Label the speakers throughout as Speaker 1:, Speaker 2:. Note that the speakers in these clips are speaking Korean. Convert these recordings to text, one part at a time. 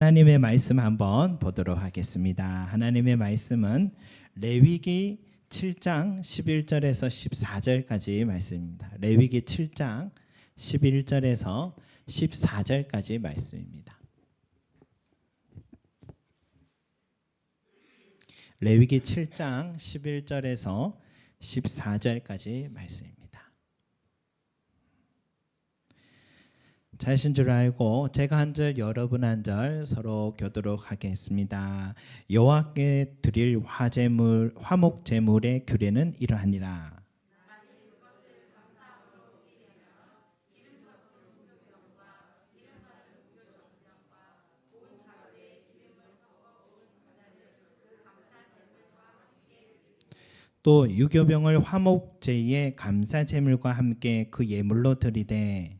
Speaker 1: 하나님의 말씀 한번 보도록 하겠습니다. 하나님의 말씀은 레위기 7장 11절에서 14절까지 말씀입니다. 레위기 7장 11절에서 14절까지 말씀입니다. 레위기 7장 11절에서 14절까지 말씀입니다. 자신 줄 알고 제가 한 절 여러분 한 절 서로 교도록 하겠습니다. 여호와께 드릴 화제물 화목 제물의 규례는 이러하니라. 또 유교병을 화목제의 감사 제물과 함께 그 예물로 드리되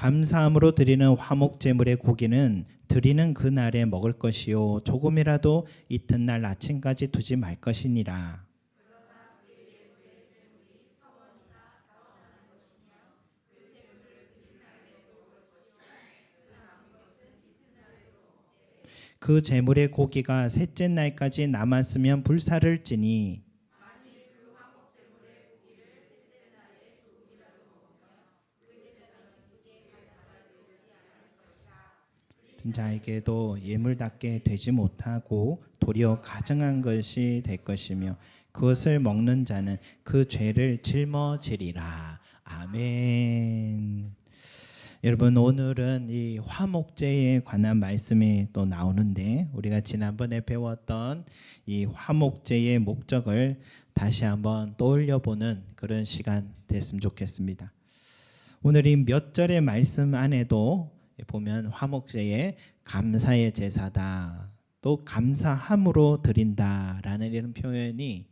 Speaker 1: 감사함으로 드리는 화목 제물의 고기는 드리는 그 날에 먹을 것이요 조금이라도 이튿날 아침까지 두지 말 것이니라. 그 제물의 고기가 셋째 날까지 남았으면 불사를 찌니 든 자에게도 예물답게 되지 못하고 도리어 가증한 것이 될 것이며 그것을 먹는 자는 그 죄를 짊어지리라. 아멘. 여러분 오늘은 이 화목제에 관한 말씀이 또 나오는데 우리가 지난번에 배웠던 이 화목제의 목적을 다시 한번 떠올려 보는 그런 시간 됐으면 좋겠습니다. 오늘 이 몇 절의 말씀 안에도 보면 화목제의 감사의 제사다. 또 감사함으로 드린다라는 이런 표현이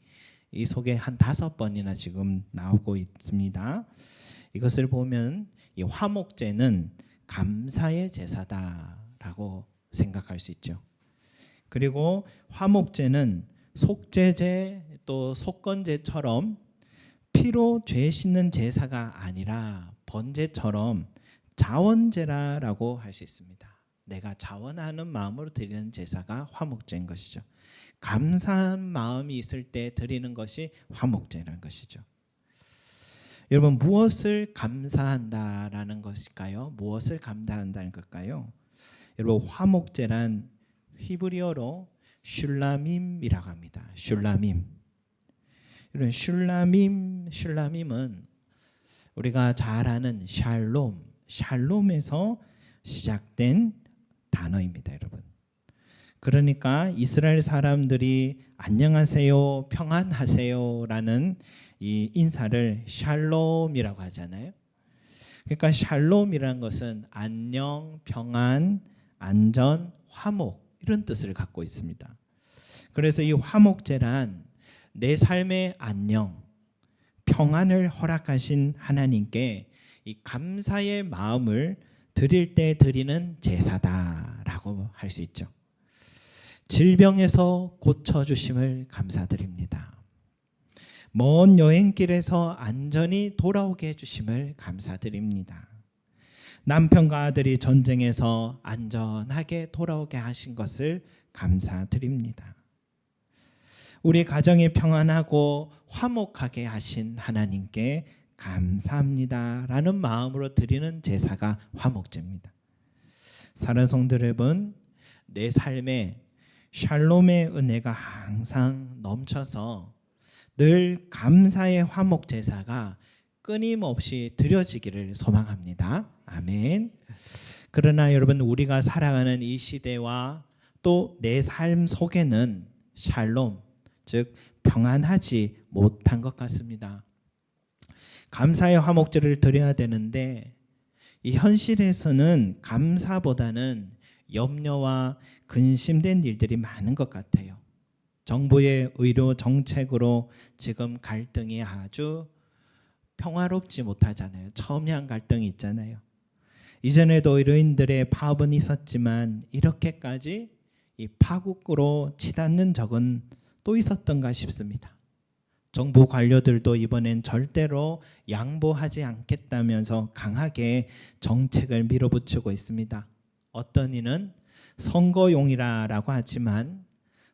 Speaker 1: 이 속에 한 다섯 번이나 지금 나오고 있습니다. 이것을 보면 이 화목제는 감사의 제사다라고 생각할 수 있죠. 그리고 화목제는 속죄제 또 속건제처럼 피로 죄 씻는 제사가 아니라 번제처럼 자원제라라고 할 수 있습니다. 내가 자원하는 마음으로 드리는 제사가 화목제인 것이죠. 감사한 마음이 있을 때 드리는 것이 화목제라는 것이죠. 여러분 무엇을 감사한다라는 것일까요? 무엇을 감사한다는 걸까요? 여러분 화목제란 히브리어로 슐라밈이라고 합니다. 슐라밈. 이런 슐라밈, 슐라밈은 우리가 잘 아는 샬롬, 샬롬에서 시작된 단어입니다, 여러분. 그러니까 이스라엘 사람들이 안녕하세요, 평안하세요라는 이 인사를 샬롬이라고 하잖아요. 그러니까 샬롬이라는 것은 안녕, 평안, 안전, 화목 이런 뜻을 갖고 있습니다. 그래서 이 화목제란 내 삶의 안녕, 평안을 허락하신 하나님께 이 감사의 마음을 드릴 때 드리는 제사다라고 할 수 있죠. 질병에서 고쳐 주심을 감사드립니다. 먼 여행길에서 안전히 돌아오게 해 주심을 감사드립니다. 남편과 아들이 전쟁에서 안전하게 돌아오게 하신 것을 감사드립니다. 우리 가정이 평안하고 화목하게 하신 하나님께 감사합니다라는 마음으로 드리는 제사가 화목제입니다. 사랑 성도 여러분, 내 삶에 샬롬의 은혜가 항상 넘쳐서 늘 감사의 화목 제사가 끊임없이 드려지기를 소망합니다. 아멘. 그러나 여러분 우리가 살아가는 이 시대와 또 내 삶 속에는 샬롬 즉 평안하지 못한 것 같습니다. 감사의 화목제를 드려야 되는데 이 현실에서는 감사보다는 염려와 근심된 일들이 많은 것 같아요. 정부의 의료 정책으로 지금 갈등이 아주 평화롭지 못하잖아요. 첨예한 갈등이 있잖아요. 이전에도 의료인들의 파업은 있었지만 이렇게까지 이 파국으로 치닫는 적은 또 있었던가 싶습니다. 정부 관료들도 이번엔 절대로 양보하지 않겠다면서 강하게 정책을 밀어붙이고 있습니다. 어떤 이는 선거용이라라고 하지만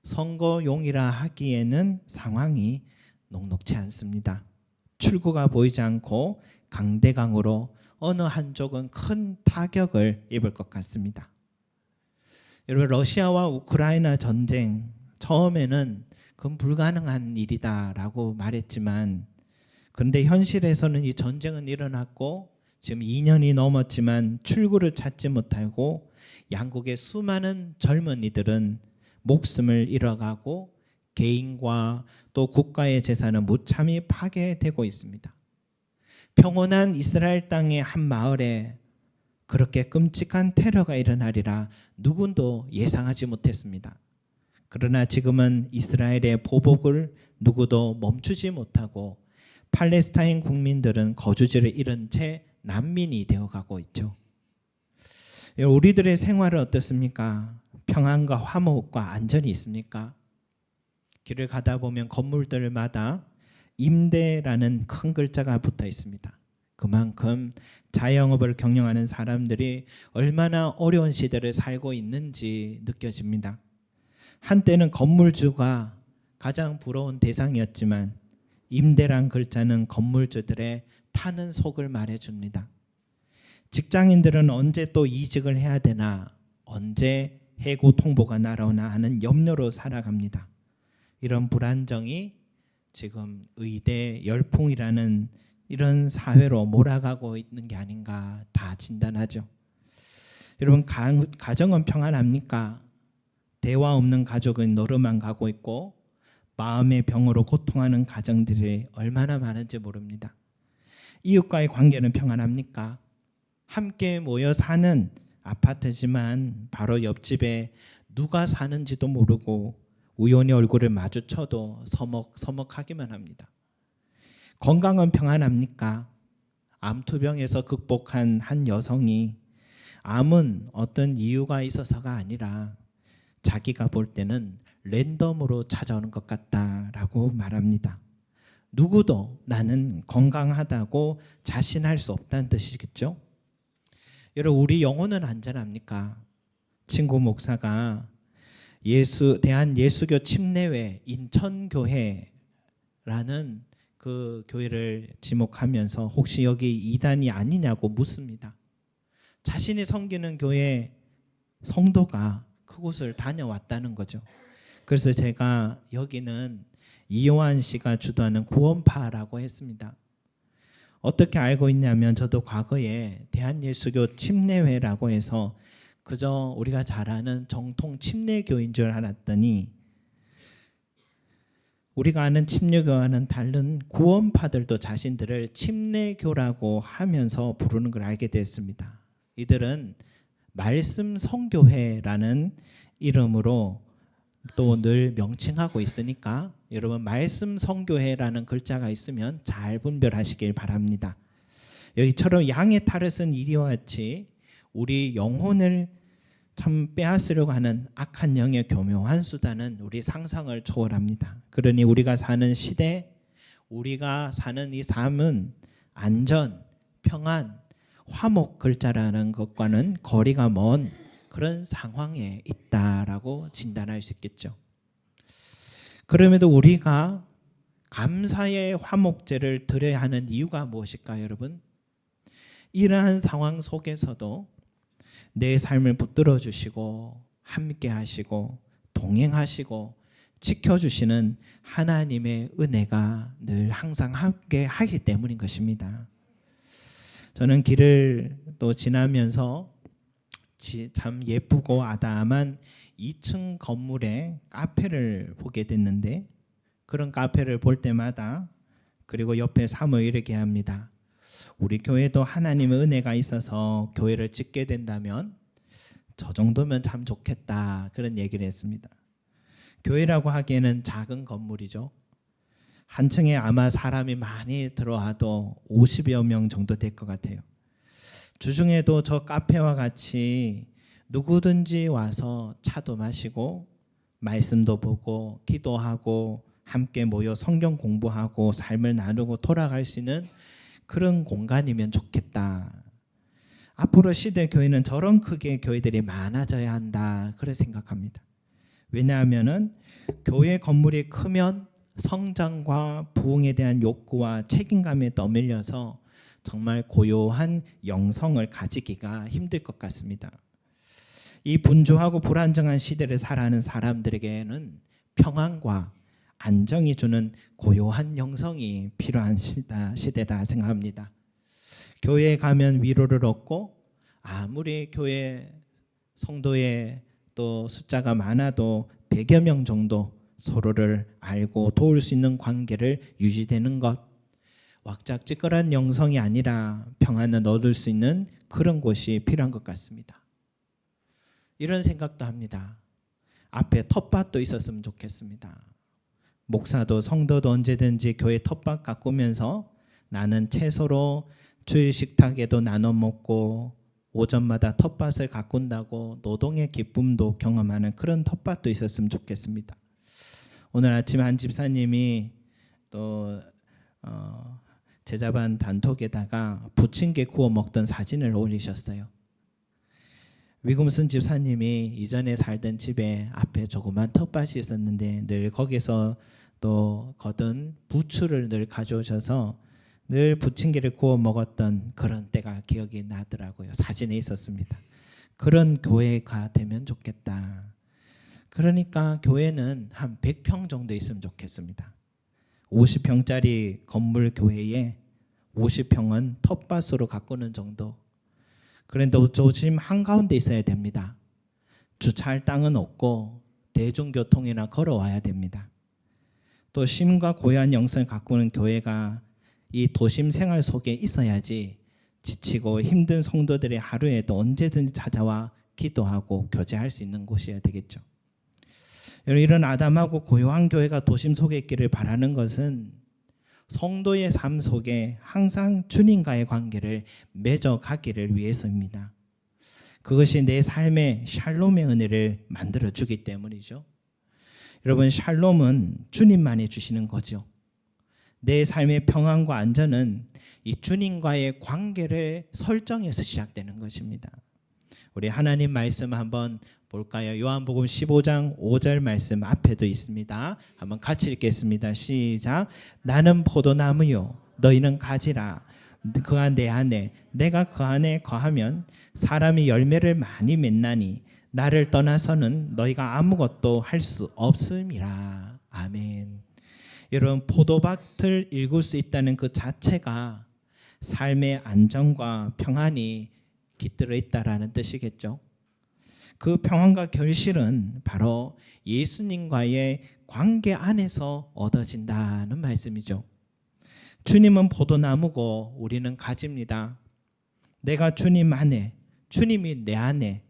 Speaker 1: 선거용이라 하기에는 상황이 녹록치 않습니다. 출구가 보이지 않고 강대강으로 어느 한쪽은 큰 타격을 입을 것 같습니다. 여러분 러시아와 우크라이나 전쟁 처음에는 그건 불가능한 일이다라고 말했지만 그런데 현실에서는 이 전쟁은 일어났고 지금 2년이 넘었지만 출구를 찾지 못하고 양국의 수많은 젊은이들은 목숨을 잃어가고 개인과 또 국가의 재산은 무참히 파괴되고 있습니다. 평온한 이스라엘 땅의 한 마을에 그렇게 끔찍한 테러가 일어나리라 누구도 예상하지 못했습니다. 그러나 지금은 이스라엘의 보복을 누구도 멈추지 못하고 팔레스타인 국민들은 거주지를 잃은 채 난민이 되어가고 있죠. 우리들의 생활은 어떻습니까? 평안과 화목과 안전이 있습니까? 길을 가다 보면 건물들마다 임대라는 큰 글자가 붙어 있습니다. 그만큼 자영업을 경영하는 사람들이 얼마나 어려운 시대를 살고 있는지 느껴집니다. 한때는 건물주가 가장 부러운 대상이었지만 임대란 글자는 건물주들의 타는 속을 말해줍니다. 직장인들은 언제 또 이직을 해야 되나, 언제 해고 통보가 날아오나 하는 염려로 살아갑니다. 이런 불안정이 지금 의대 열풍이라는 이런 사회로 몰아가고 있는 게 아닌가 다 진단하죠. 여러분 가, 가정은 평안합니까? 대화 없는 가족은 너로만 가고 있고 마음의 병으로 고통하는 가정들이 얼마나 많은지 모릅니다. 이웃과의 관계는 평안합니까? 함께 모여 사는 아파트지만 바로 옆집에 누가 사는지도 모르고 우연히 얼굴을 마주쳐도 서먹서먹하기만 합니다. 건강은 평안합니까? 암투병에서 극복한 한 여성이 암은 어떤 이유가 있어서가 아니라 자기가 볼 때는 랜덤으로 찾아오는 것 같다라고 말합니다. 누구도 나는 건강하다고 자신할 수 없다는 뜻이겠죠? 여러분 우리 영혼은 안전합니까? 친구 목사가 예수 대한 예수교 침례회 인천교회라는 그 교회를 지목하면서 혹시 여기 이단이 아니냐고 묻습니다. 자신이 섬기는 교회 성도가 그곳을 다녀왔다는 거죠. 그래서 제가 여기는 이요한 씨가 주도하는 구원파라고 했습니다. 어떻게 알고 있냐면 저도 과거에 대한예수교 침례회라고 해서 그저 우리가 잘 아는 정통 침례교인 줄 알았더니 우리가 아는 침례교와는 다른 구원파들도 자신들을 침례교라고 하면서 부르는 걸 알게 됐습니다. 이들은 말씀 성교회라는 이름으로 또 늘 명칭하고 있으니까 여러분 말씀 성교회라는 글자가 있으면 잘 분별하시길 바랍니다. 여기처럼 양의 탈을 쓴 이리와 같이 우리 영혼을 참 빼앗으려고 하는 악한 영의 교묘한 수단은 우리 상상을 초월합니다. 그러니 우리가 사는 시대, 우리가 사는 이 삶은 안전, 평안, 화목 글자라는 것과는 거리가 먼 그런 상황에 있다라고 진단할 수 있겠죠. 그럼에도 우리가 감사의 화목제를 드려야 하는 이유가 무엇일까요, 여러분? 이러한 상황 속에서도 내 삶을 붙들어 주시고 함께 하시고 동행하시고 지켜주시는 하나님의 은혜가 늘 항상 함께 하기 때문인 것입니다. 저는 길을 또 지나면서 참 예쁘고 아담한 2층 건물에 카페를 보게 됐는데 그런 카페를 볼 때마다 그리고 옆에 사모 이렇게 합니다. 우리 교회도 하나님의 은혜가 있어서 교회를 짓게 된다면 저 정도면 참 좋겠다 그런 얘기를 했습니다. 교회라고 하기에는 작은 건물이죠. 한 층에 아마 사람이 많이 들어와도 50여 명 정도 될 것 같아요. 주중에도 저 카페와 같이 누구든지 와서 차도 마시고 말씀도 보고 기도하고 함께 모여 성경 공부하고 삶을 나누고 돌아갈 수 있는 그런 공간이면 좋겠다. 앞으로 시대 교회는 저런 크기의 교회들이 많아져야 한다. 그래 생각합니다. 왜냐하면은 교회 건물이 크면 성장과 부흥에 대한 욕구와 책임감에 떠밀려서 정말 고요한 영성을 가지기가 힘들 것 같습니다. 이 분주하고 불안정한 시대를 살아가는 사람들에게는 평안과 안정이 주는 고요한 영성이 필요한 시다, 시대다 생각합니다. 교회에 가면 위로를 얻고 아무리 교회 성도의 또 숫자가 많아도 100여 명 정도 서로를 알고 도울 수 있는 관계를 유지되는 것 왁작지껄한 영성이 아니라 평안을 얻을 수 있는 그런 곳이 필요한 것 같습니다. 이런 생각도 합니다. 앞에 텃밭도 있었으면 좋겠습니다. 목사도 성도도 언제든지 교회 텃밭 가꾸면서 나는 채소로 주일 식탁에도 나눠 먹고 오전마다 텃밭을 가꾼다고 노동의 기쁨도 경험하는 그런 텃밭도 있었으면 좋겠습니다. 오늘 아침 한 집사님이 또 어, 제자반 단톡에다가 부침개 구워 먹던 사진을 올리셨어요. 위금순 집사님이 이전에 살던 집에 앞에 조그만 텃밭이 있었는데 늘 거기서 또 거둔 부추를 늘 가져오셔서 늘 부침개를 구워 먹었던 그런 때가 기억이 나더라고요. 사진에 있었습니다. 그런 교회가 되면 좋겠다. 그러니까 교회는 한 100평 정도 있으면 좋겠습니다. 50평짜리 건물 교회에 50평은 텃밭으로 가꾸는 정도. 그런데 조심 한가운데 있어야 됩니다. 주차할 땅은 없고 대중교통이나 걸어와야 됩니다. 또 심과 고요한 영성을 가꾸는 교회가 이 도심 생활 속에 있어야지 지치고 힘든 성도들의 하루에도 언제든지 찾아와 기도하고 교제할 수 있는 곳이어야 되겠죠. 이런 아담하고 고요한 교회가 도심 속에 있기를 바라는 것은 성도의 삶 속에 항상 주님과의 관계를 맺어 가기를 위해서입니다. 그것이 내 삶의 샬롬의 은혜를 만들어 주기 때문이죠. 여러분 샬롬은 주님만이 주시는 거죠. 내 삶의 평안과 안전은 이 주님과의 관계를 설정해서 시작되는 것입니다. 우리 하나님 말씀 한번 볼까요? 요한복음 15장 5절 말씀 앞에도 있습니다. 한번 같이 읽겠습니다. 시작. 나는 포도나무요 너희는 가지라. 그가 내 안에 내가 그 안에 거하면 사람이 열매를 많이 맺나니 나를 떠나서는 너희가 아무것도 할 수 없음이라. 아멘. 여러분 포도밭을 읽을 수 있다는 그 자체가 삶의 안정과 평안이 깃들어 있다라는 뜻이겠죠. 그 평안과 결실은 바로 예수님과의 관계 안에서 얻어진다는 말씀이죠. 주님은 포도나무고 우리는 가지입니다. 내가 주님 안에, 주님이 내 안에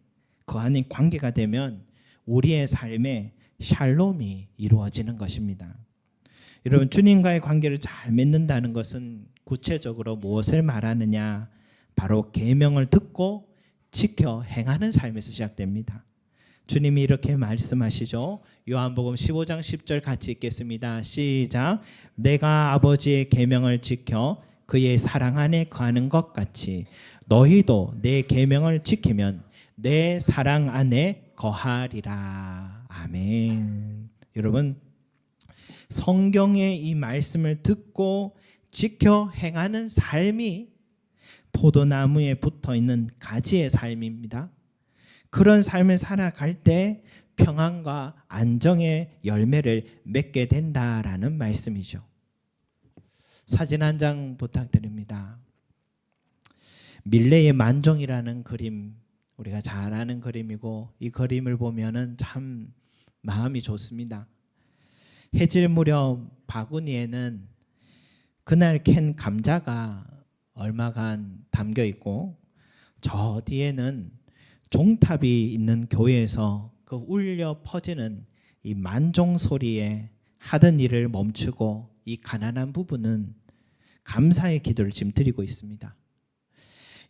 Speaker 1: 그 안에 관계가 되면 우리의 삶에 샬롬이 이루어지는 것입니다. 여러분 주님과의 관계를 잘 맺는다는 것은 구체적으로 무엇을 말하느냐? 바로 계명을 듣고 지켜 행하는 삶에서 시작됩니다. 주님이 이렇게 말씀하시죠. 요한복음 15장 10절 같이 읽겠습니다. 시작. 내가 아버지의 계명을 지켜 그의 사랑 안에 거하는 것 같이 너희도 내 계명을 지키면 내 사랑 안에 거하리라. 아멘. 여러분 성경의 이 말씀을 듣고 지켜 행하는 삶이 포도나무에 붙어 있는 가지의 삶입니다. 그런 삶을 살아갈 때 평안과 안정의 열매를 맺게 된다라는 말씀이죠. 사진 한 장 부탁드립니다. 밀레의 만종이라는 그림 우리가 잘 아는 그림이고 이 그림을 보면은 참 마음이 좋습니다. 해질 무렵 바구니에는 그날 캔 감자가 얼마간 담겨 있고 저 뒤에는 종탑이 있는 교회에서 그 울려 퍼지는 이 만종 소리에 하던 일을 멈추고 이 가난한 부부는 감사의 기도를 지금 드리고 있습니다.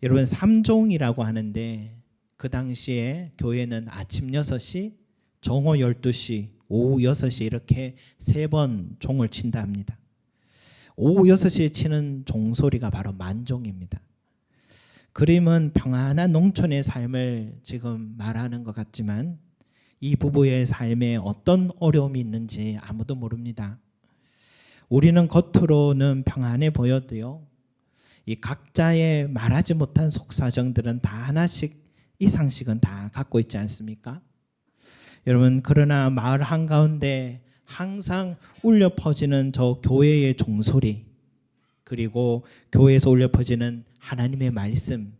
Speaker 1: 여러분 삼종이라고 하는데 그 당시에 교회는 아침 6시, 정오 12시, 오후 6시 이렇게 세 번 종을 친다 합니다. 오후 6시에 치는 종소리가 바로 만종입니다. 그림은 평안한 농촌의 삶을 지금 말하는 것 같지만 이 부부의 삶에 어떤 어려움이 있는지 아무도 모릅니다. 우리는 겉으로는 평안해 보여도요. 이 각자의 말하지 못한 속사정들은 다 하나씩 이상씩은 다 갖고 있지 않습니까? 여러분 그러나 마을 한가운데 항상 울려 퍼지는 저 교회의 종소리 그리고 교회에서 울려 퍼지는 하나님의 말씀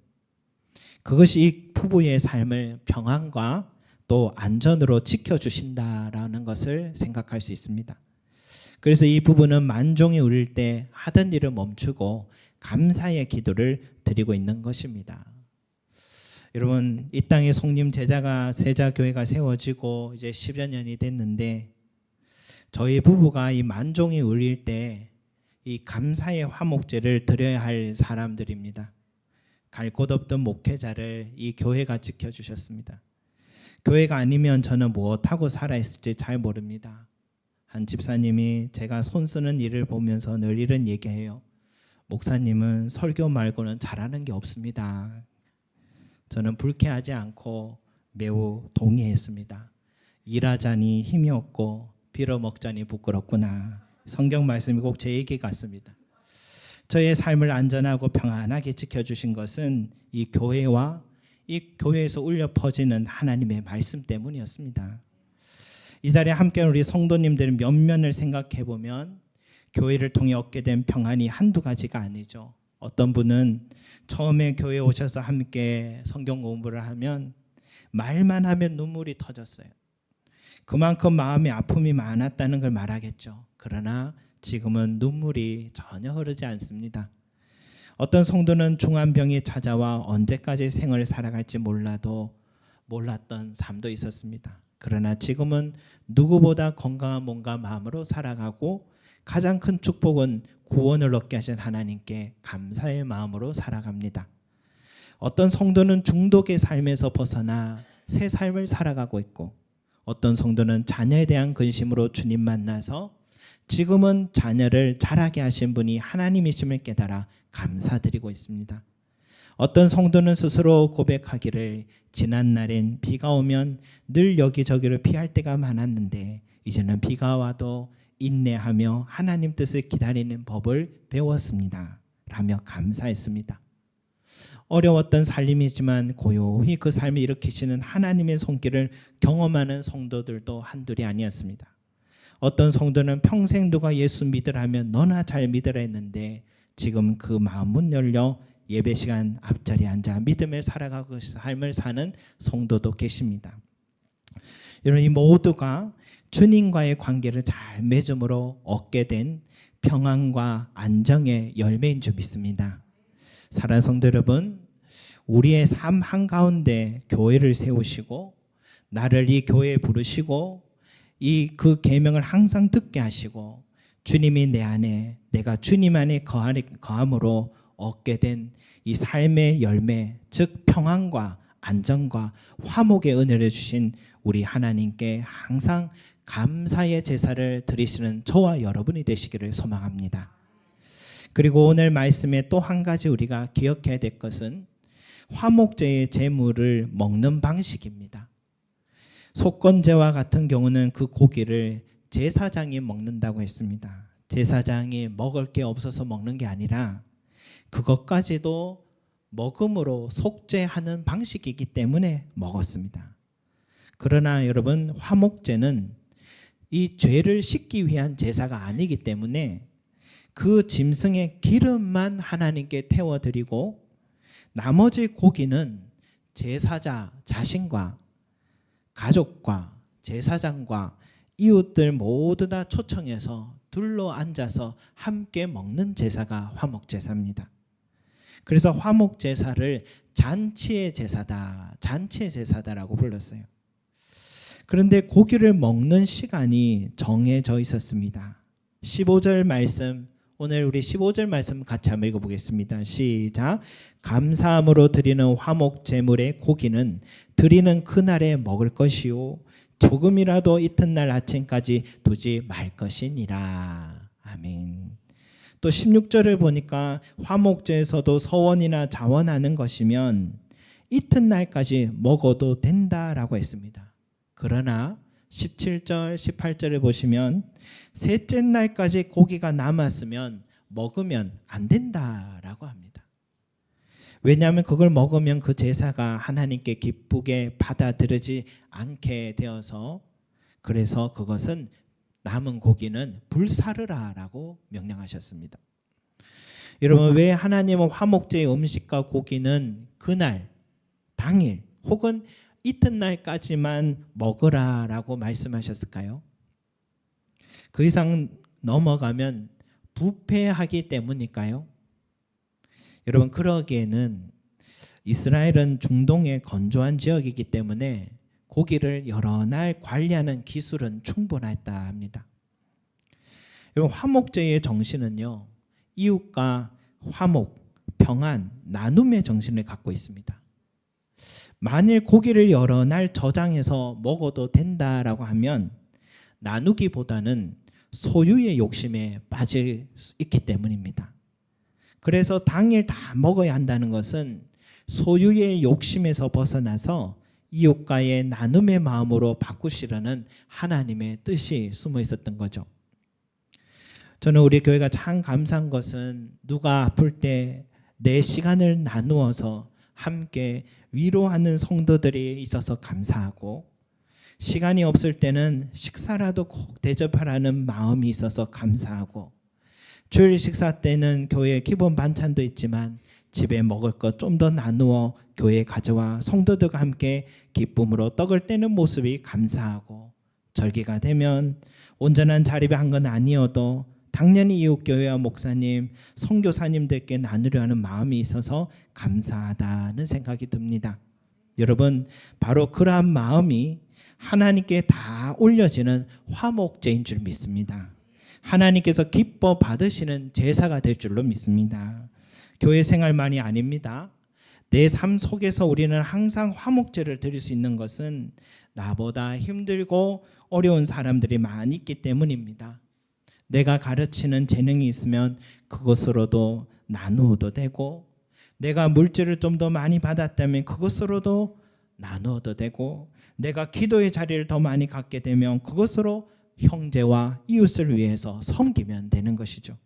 Speaker 1: 그것이 이 부부의 삶을 평안과 또 안전으로 지켜주신다라는 것을 생각할 수 있습니다. 그래서 이 부부는 만종이 울릴 때 하던 일을 멈추고 감사의 기도를 드리고 있는 것입니다. 여러분 이 땅에 성림 제자가 세자 교회가 세워지고 이제 10여 년이 됐는데 저희 부부가 이 만종이 울릴 때 이 감사의 화목제를 드려야 할 사람들입니다. 갈 곳 없던 목회자를 이 교회가 지켜주셨습니다. 교회가 아니면 저는 무엇하고 살아있을지 잘 모릅니다. 한 집사님이 제가 손 쓰는 일을 보면서 늘 이런 얘기해요. 목사님은 설교 말고는 잘하는 게 없습니다. 저는 불쾌하지 않고 매우 동의했습니다. 일하자니 힘이 없고 빌어 먹자니 부끄럽구나. 성경 말씀이 꼭 제 얘기 같습니다. 저의 삶을 안전하고 평안하게 지켜주신 것은 이 교회와 이 교회에서 울려 퍼지는 하나님의 말씀 때문이었습니다. 이 자리에 함께 우리 성도님들 면면을 생각해 보면 교회를 통해 얻게 된 평안이 한두 가지가 아니죠. 어떤 분은 처음에 교회 오셔서 함께 성경 공부를 하면 말만 하면 눈물이 터졌어요. 그만큼 마음의 아픔이 많았다는 걸 말하겠죠. 그러나 지금은 눈물이 전혀 흐르지 않습니다. 어떤 성도는 중환병이 찾아와 언제까지 생을 살아갈지 몰라도 몰랐던 삶도 있었습니다. 그러나 지금은 누구보다 건강한 몸과 마음으로 살아가고 가장 큰 축복은 구원을 얻게 하신 하나님께 감사의 마음으로 살아갑니다. 어떤 성도는 중독의 삶에서 벗어나 새 삶을 살아가고 있고 어떤 성도는 자녀에 대한 근심으로 주님 만나서 지금은 자녀를 자라게 하신 분이 하나님이심을 깨달아 감사드리고 있습니다. 어떤 성도는 스스로 고백하기를 지난 날엔 비가 오면 늘 여기저기를 피할 때가 많았는데 이제는 비가 와도 인내하며 하나님 뜻을 기다리는 법을 배웠습니다. 라며 감사했습니다. 어려웠던 살림이지만 고요히 그 삶을 일으키시는 하나님의 손길을 경험하는 성도들도 한둘이 아니었습니다. 어떤 성도는 평생 누가 예수 믿으라면 너나 잘 믿으라 했는데 지금 그 마음은 열려 예배 시간 앞자리에 앉아 믿음을 살아가고 삶을 사는 성도도 계십니다. 여러분 이 모두가 주님과의 관계를 잘 맺음으로 얻게 된 평안과 안정의 열매인 줄 믿습니다. 사랑하는 성도 여러분, 우리의 삶 한가운데 교회를 세우시고 나를 이 교회에 부르시고 이 그 계명을 항상 듣게 하시고 주님이 내 안에 내가 주님 안에 거함으로 얻게 된 이 삶의 열매 즉 평안과 안정과 화목의 은혜를 주신 우리 하나님께 항상 감사의 제사를 드리시는 저와 여러분이 되시기를 소망합니다. 그리고 오늘 말씀에 또 한 가지 우리가 기억해야 될 것은 화목제의 제물을 먹는 방식입니다. 속건제와 같은 경우는 그 고기를 제사장이 먹는다고 했습니다. 제사장이 먹을 게 없어서 먹는 게 아니라 그것까지도 먹음으로 속죄하는 방식이기 때문에 먹었습니다. 그러나 여러분 화목제는 이 죄를 씻기 위한 제사가 아니기 때문에 그 짐승의 기름만 하나님께 태워드리고 나머지 고기는 제사자 자신과 가족과 제사장과 이웃들 모두 다 초청해서 둘러 앉아서 함께 먹는 제사가 화목 제사입니다. 그래서 화목 제사를 잔치의 제사다, 잔치의 제사다라고 불렀어요. 그런데 고기를 먹는 시간이 정해져 있었습니다. 15절 말씀 오늘 우리 15절 말씀 같이 한번 읽어보겠습니다. 시작. 감사함으로 드리는 화목 제물의 고기는 드리는 그날에 먹을 것이요 조금이라도 이튿날 아침까지 두지 말 것이니라. 아멘. 또 16절을 보니까 화목제에서도 서원이나 자원하는 것이면 이튿날까지 먹어도 된다라고 했습니다. 그러나 17절, 18절을 보시면 셋째 날까지 고기가 남았으면 먹으면 안 된다라고 합니다. 왜냐하면 그걸 먹으면 그 제사가 하나님께 기쁘게 받아들이지 않게 되어서 그래서 그것은 남은 고기는 불사르라라고 명령하셨습니다. 여러분 왜 하나님은 화목제의 음식과 고기는 그날 당일 혹은 이튿날까지만 먹으라라고 말씀하셨을까요? 그 이상 넘어가면 부패하기 때문일까요? 여러분 그러기에는 이스라엘은 중동의 건조한 지역이기 때문에 고기를 여러 날 관리하는 기술은 충분했다 합니다. 여러분 화목제의 정신은요 이웃과 화목, 평안, 나눔의 정신을 갖고 있습니다. 만일 고기를 여러 날 저장해서 먹어도 된다라고 하면 나누기보다는 소유의 욕심에 빠질 수 있기 때문입니다. 그래서 당일 다 먹어야 한다는 것은 소유의 욕심에서 벗어나서 이웃과의 나눔의 마음으로 바꾸시려는 하나님의 뜻이 숨어 있었던 거죠. 저는 우리 교회가 참 감사한 것은 누가 아플 때 내 시간을 나누어서 함께 위로하는 성도들이 있어서 감사하고 시간이 없을 때는 식사라도 꼭 대접하라는 마음이 있어서 감사하고 주일 식사 때는 교회 기본 반찬도 있지만 집에 먹을 것 좀 더 나누어 교회에 가져와 성도들과 함께 기쁨으로 떡을 떼는 모습이 감사하고 절기가 되면 온전한 자립에 한건 아니어도 당연히 이웃 교회와 목사님, 선교사님들께 나누려 하는 마음이 있어서 감사하다는 생각이 듭니다. 여러분, 바로 그러한 마음이 하나님께 다 올려지는 화목제인 줄 믿습니다. 하나님께서 기뻐 받으시는 제사가 될 줄로 믿습니다. 교회 생활만이 아닙니다. 내 삶 속에서 우리는 항상 화목제를 드릴 수 있는 것은 나보다 힘들고 어려운 사람들이 많이 있기 때문입니다. 내가 가르치는 재능이 있으면 그것으로도 나누어도 되고 내가 물질을 좀 더 많이 받았다면 그것으로도 나누어도 되고 내가 기도의 자리를 더 많이 갖게 되면 그것으로 형제와 이웃을 위해서 섬기면 되는 것이죠.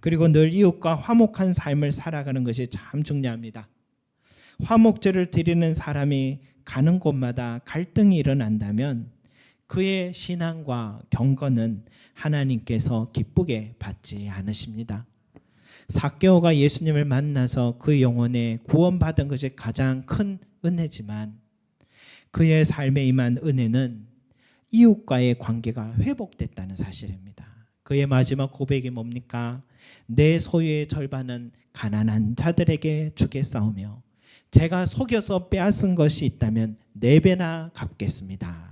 Speaker 1: 그리고 늘 이웃과 화목한 삶을 살아가는 것이 참 중요합니다. 화목제를 드리는 사람이 가는 곳마다 갈등이 일어난다면 그의 신앙과 경건은 하나님께서 기쁘게 받지 않으십니다. 사개오가 예수님을 만나서 그 영혼에 구원받은 것이 가장 큰 은혜지만 그의 삶에 임한 은혜는 이웃과의 관계가 회복됐다는 사실입니다. 그의 마지막 고백이 뭡니까? 내 소유의 절반은 가난한 자들에게 주겠사오며 제가 속여서 빼앗은 것이 있다면 네 배나 갚겠습니다.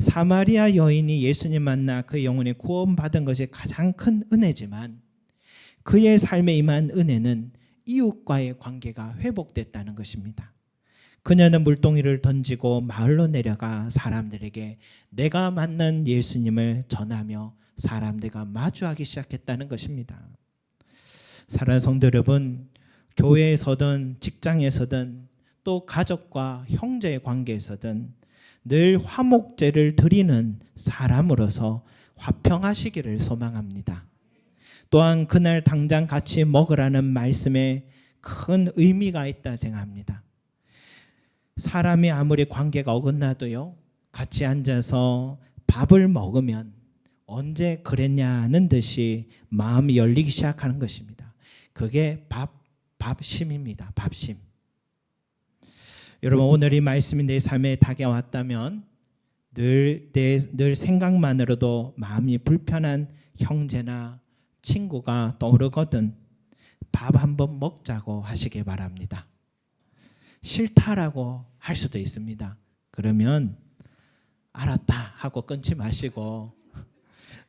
Speaker 1: 사마리아 여인이 예수님 만나 그 영혼의 구원받은 것이 가장 큰 은혜지만 그의 삶에 임한 은혜는 이웃과의 관계가 회복됐다는 것입니다. 그녀는 물동이를 던지고 마을로 내려가 사람들에게 내가 만난 예수님을 전하며 사람들과 마주하기 시작했다는 것입니다. 사랑하는 성도 여러분, 교회에서든 직장에서든 또 가족과 형제의 관계에서든 늘 화목제를 드리는 사람으로서 화평하시기를 소망합니다. 또한 그날 당장 같이 먹으라는 말씀에 큰 의미가 있다 생각합니다. 사람이 아무리 관계가 어긋나도요, 같이 앉아서 밥을 먹으면 언제 그랬냐는 듯이 마음이 열리기 시작하는 것입니다. 그게 밥, 밥심입니다. 밥심. 여러분 오늘 이 말씀이 내 삶에 다가왔다면 늘, 내, 늘 생각만으로도 마음이 불편한 형제나 친구가 떠오르거든 밥 한번 먹자고 하시기 바랍니다. 싫다라고 할 수도 있습니다. 그러면 알았다 하고 끊지 마시고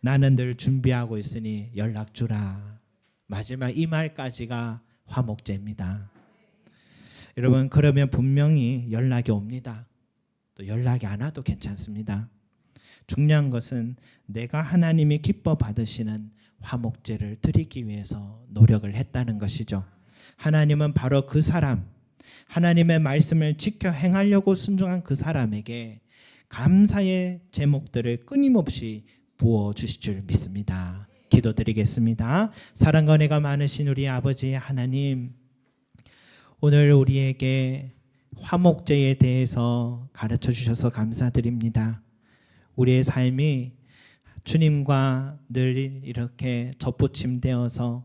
Speaker 1: 나는 늘 준비하고 있으니 연락 주라. 마지막 이 말까지가 화목제입니다. 여러분 그러면 분명히 연락이 옵니다. 또 연락이 안 와도 괜찮습니다. 중요한 것은 내가 하나님이 기뻐 받으시는 화목제를 드리기 위해서 노력을 했다는 것이죠. 하나님은 바로 그 사람, 하나님의 말씀을 지켜 행하려고 순종한 그 사람에게 감사의 제목들을 끊임없이 부어 주실 줄 믿습니다. 기도드리겠습니다. 사랑과 은혜가 많으신 우리 아버지 하나님, 오늘 우리에게 화목제에 대해서 가르쳐 주셔서 감사드립니다. 우리의 삶이 주님과 늘 이렇게 접붙임되어서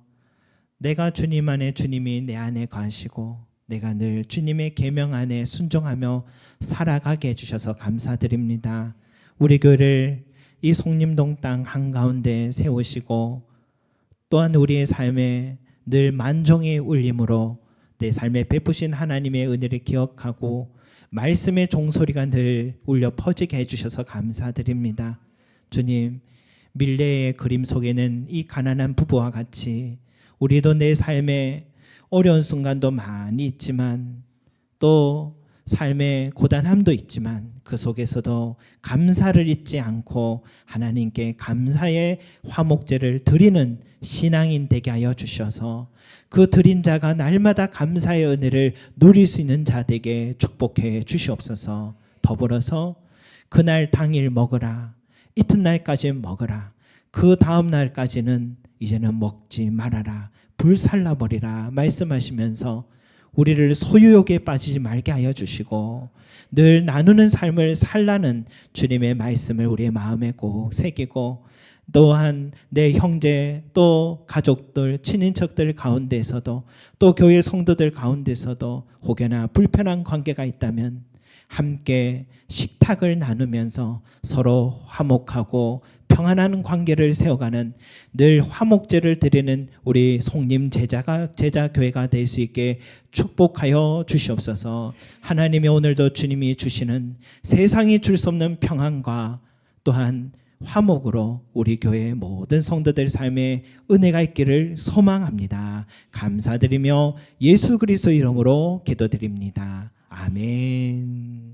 Speaker 1: 내가 주님 안에 주님이 내 안에 가시고 내가 늘 주님의 계명 안에 순종하며 살아가게 해 주셔서 감사드립니다. 우리 교회를 이 송림동 땅 한가운데 세우시고 또한 우리의 삶에 늘 만종의 울림으로 내 삶에 베푸신 하나님의 은혜를 기억하고 말씀의 종소리가 늘 울려 퍼지게 해주셔서 감사드립니다. 주님, 밀레의 그림 속에는 이 가난한 부부와 같이 우리도 내 삶에 어려운 순간도 많이 있지만 또 삶의 고단함도 있지만 그 속에서도 감사를 잊지 않고 하나님께 감사의 화목제를 드리는 신앙인 되게 하여 주셔서 그 드린 자가 날마다 감사의 은혜를 누릴 수 있는 자 되게 축복해 주시옵소서. 더불어서 그날 당일 먹으라. 이튿날까지 먹으라. 그 다음 날까지는 이제는 먹지 말아라. 불살라 버리라 말씀하시면서 우리를 소유욕에 빠지지 말게 하여 주시고 늘 나누는 삶을 살라는 주님의 말씀을 우리의 마음에 꼭 새기고 또한 내 형제 또 가족들 친인척들 가운데서도 또 교회 성도들 가운데서도 혹여나 불편한 관계가 있다면 함께 식탁을 나누면서 서로 화목하고 평안한 관계를 세워가는 늘 화목제를 드리는 우리 송님 제자가 제자 교회가 될 수 있게 축복하여 주시옵소서. 하나님이 오늘도 주님이 주시는 세상이 줄 수 없는 평안과 또한 화목으로 우리 교회 모든 성도들 삶에 은혜가 있기를 소망합니다. 감사드리며 예수 그리스도 이름으로 기도드립니다. 아멘.